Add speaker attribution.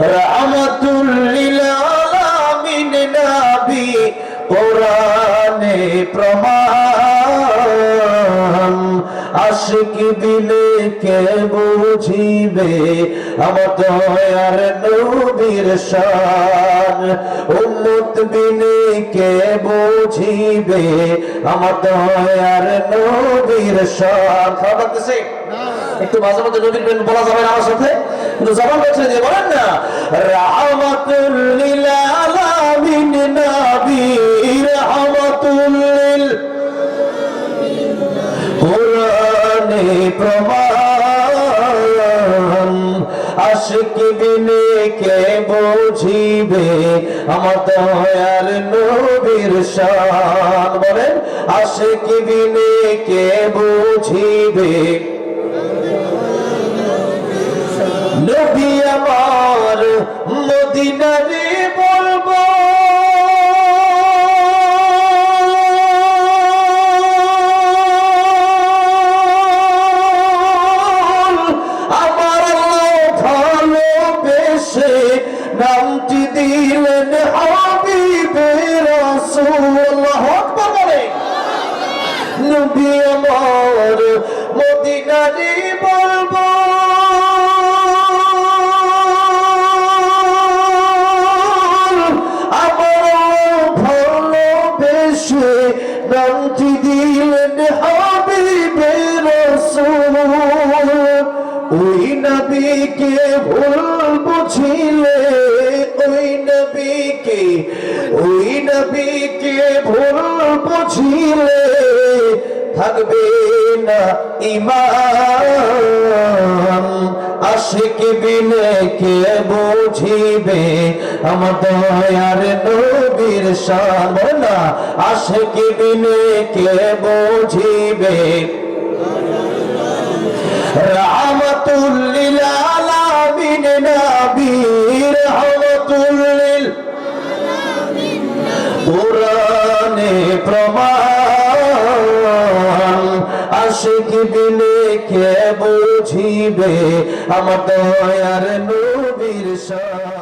Speaker 1: রাহমাতুল্লিল আলামিন নবী কোরআনে প্রমাণ। আশিক দিলে কে বুঝিবে? আমার দয়ার নবীর শান। উম্মত বিনে কে বুঝিবে? আমার দয়ার নবীর শান। একটু মাঝে মধ্যে নবীর বলা যাবে না আমার সাথে? কিন্তু জবান বলছে যে বলেন না। রাহমাতুল লিল আলামিন নবী, রাহমাতুল লিল কোরআনে প্রমাণ, আশিক বিনে কে বুঝিবে, আমার দয়ার নবীর শান। বলেন, আশিক বিনে কে বুঝিবে? নবী আমার মদিনারে বলব। আমার ভালোবেসে নামটি দিলেন হাবিবে রাসূল। হক বলে নবী আমার মদিনারে বলব। নামটি দিলেন হাবিবে রসুল। ওই নবীকে ভুল বুঝিলে, ওই নবীকে ওই নবীকে ভুল বুঝিলে থাকবে না ইমান। আশিক বিনে কে বুঝিবে আমার দয়ার নবীর শান না, আশিক বিনে কে বুঝিবে? রাহমাতুল্লিল আলামিন নবী রাহমাতুল্লিল। কোরআনে প্রমাণ, আশিক কে বুঝিবে? আমার দয়ার নবীর শান।